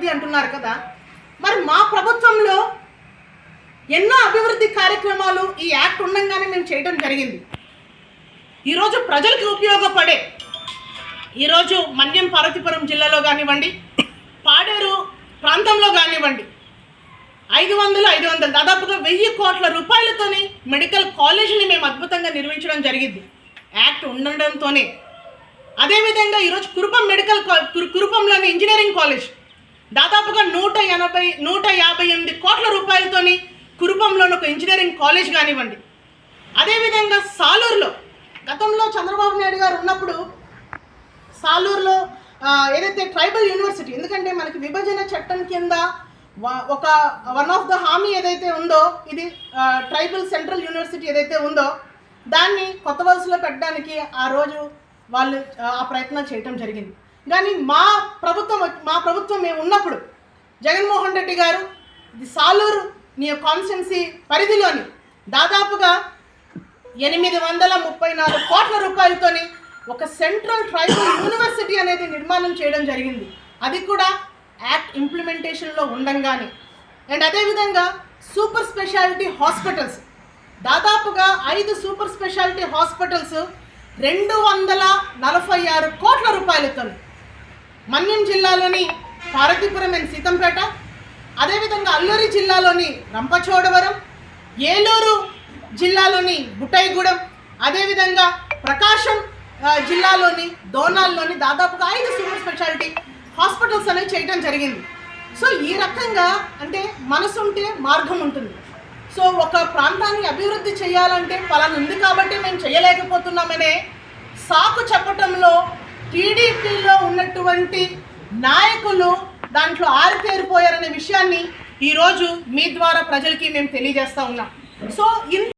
అభివృద్ధి అంటున్నారు కదా. మరి మా ప్రభుత్వంలో ఎన్నో అభివృద్ధి కార్యక్రమాలు ఈ యాక్ట్ ఉండగానే మేము చేయడం జరిగింది. ఈరోజు ప్రజలకు ఉపయోగపడే ఈరోజు మన్యం పార్వతీపురం జిల్లాలో కానివ్వండి పాడేరు ప్రాంతంలో కానివ్వండి ఐదు వందలు ఐదు వందలు దాదాపుగా వెయ్యి కోట్ల రూపాయలతోని మెడికల్ కాలేజీని మేము అద్భుతంగా నిర్మించడం జరిగింది. యాక్ట్ ఉండడంతోనే. అదేవిధంగా ఈరోజు కురుపం మెడికల్ కురుపంలోని ఇంజనీరింగ్ కాలేజ్ దాదాపుగా నూట ఎనభై నూట యాభై ఎనిమిది కోట్ల రూపాయలతోని కురుపంలోని ఒక ఇంజనీరింగ్ కాలేజ్ కానివ్వండి. అదేవిధంగా సాలూరులో గతంలో చంద్రబాబు నాయుడు గారు ఉన్నప్పుడు సాలూరులో ఏదైతే ట్రైబల్ యూనివర్సిటీ ఎందుకంటే మనకి విభజన చట్టం కింద వ- ఒక వన్ ఆఫ్ ద హామీ ఏదైతే ఉందో ఇది ట్రైబల్ సెంట్రల్ యూనివర్సిటీ ఏదైతే ఉందో దాన్ని కొత్త వలసలో పెట్టడానికి ఆ రోజు వాళ్ళు ఆ ప్రయత్నం చేయటం జరిగింది. కానీ మా ప్రభుత్వం మా ప్రభుత్వం మేము ఉన్నప్పుడు జగన్మోహన్ రెడ్డి గారు ఇది సాలూరు నీ కాన్స్టెన్సీ పరిధిలోని దాదాపుగా ఎనిమిది వందల ముప్పై నాలుగు కోట్ల రూపాయలతోని ఒక సెంట్రల్ ట్రైబల్ యూనివర్సిటీ అనేది నిర్మాణం చేయడం జరిగింది. అది కూడా యాక్ట్ ఇంప్లిమెంటేషన్లో ఉండంగానే. అండ్ అదేవిధంగా సూపర్ స్పెషాలిటీ హాస్పిటల్స్. దాదాపుగా ఐదు సూపర్ స్పెషాలిటీ హాస్పిటల్స్ రెండు వందల నలభై ఆరు కోట్ల రూపాయలతో మన్యం జిల్లాలోని పార్వతీపురం అండ్ సీతంపేట అదేవిధంగా అల్లూరి జిల్లాలోని రంపచోడవరం ఏలూరు జిల్లాలోని బుట్టైగూడెం అదేవిధంగా ప్రకాశం జిల్లాలోని దోనాల్లోని దాదాపుగా ఐదు సూపర్ స్పెషాలిటీ హాస్పిటల్స్ అనేవి చేయడం జరిగింది. సో ఈ రకంగా అంటే మనసు ఉంటే మార్గం ఉంటుంది. సో ఒక ప్రాంతాన్ని అభివృద్ధి చేయాలంటే పలానా ఉంది కాబట్టి మేము చేయలేకపోతున్నామనే సాకు చెప్పటంలో టీడీపీలో ఉన్నటువంటి నాయకులు దాంట్లో ఆరితేరిపోయారనే విషయాన్ని ఈరోజు మీ ద్వారా ప్రజలకి మేము తెలియజేస్తా ఉన్నాం. సో